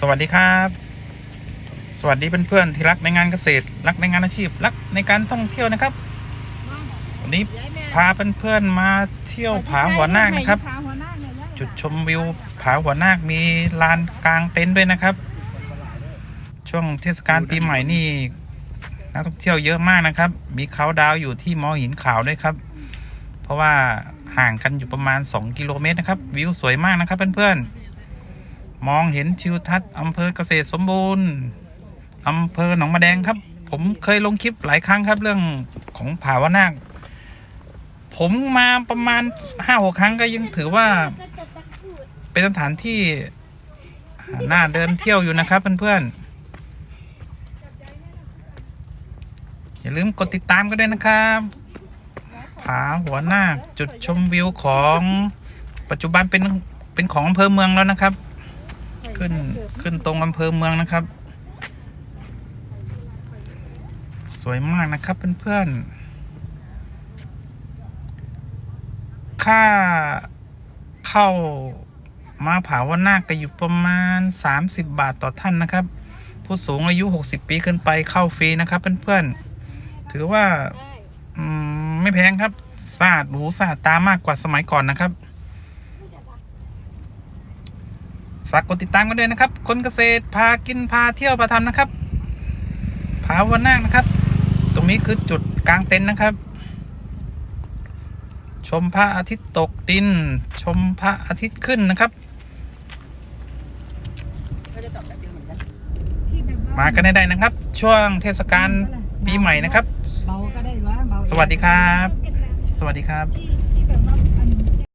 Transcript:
สวัสดีครับ สวัสดีเพื่อนๆที่รักในงานเกษตร รักในงานอาชีพ รักในการท่องเที่ยวนะครับ วันนี้พาเพื่อนๆมาเที่ยวผาหัวนาคนะครับ จุดชมวิวผาหัวนาคมีลานกลางเต็นท์ด้วยนะครับ ช่วงเทศกาลปีใหม่นี่นักท่องเที่ยวเยอะมากนะครับ มีเขาน์ดาวน์อยู่ที่มอหินขาวด้วยครับ เพราะว่าห่างกันอยู่ประมาณ 2 กิโลเมตรนะครับ วิวสวยมากนะครับเพื่อนๆ มองเห็นทิวทัศน์อำเภอเกษตรสมบูรณ์อำเภอหนองมะแดงครับ ผมเคยลงคลิปหลายครั้งครับเรื่องของผาวนาคผมมาประมาณห้าหกครั้งก็ยังถือว่า เป็นสถานที่น่าเดินเที่ยวอยู่นะครับเพื่อนๆอย่าลืมกดติดตามกันด้วยนะครับผาหัวหน้าจุดชมวิวของปัจจุบันเป็นเป็นของอำเภอเมืองแล้วนะครับ ขึ้นขึ้นตรงอำเภอเมืองนะครับ สวยมากนะครับเพื่อนๆ ค่าเข้ามาผาว่านาคก็อยู่ประมาณ 30 บาทต่อท่านนะครับ ผู้สูงอายุ 60 ปีขึ้นไปเข้าฟรีนะครับเพื่อนๆ ถือว่าไม่แพงครับสะอาดหรูสะอาดตามากกว่าสมัยก่อนนะครับ ฝากกดติดตามกันด้วยนะครับ คนเกษตรพากินพาเที่ยวพาทำนะครับผาวันนาคนะครับ ตรงนี้คือจุดกลางเต็นท์นะครับ ชมพระอาทิตย์ตกดิน ชมพระอาทิตย์ขึ้นนะครับ มากันได้นะครับ ช่วงเทศกาลปีใหม่นะครับเบาก็ได้วะเบาสวัสดีครับ สวัสดีครับที่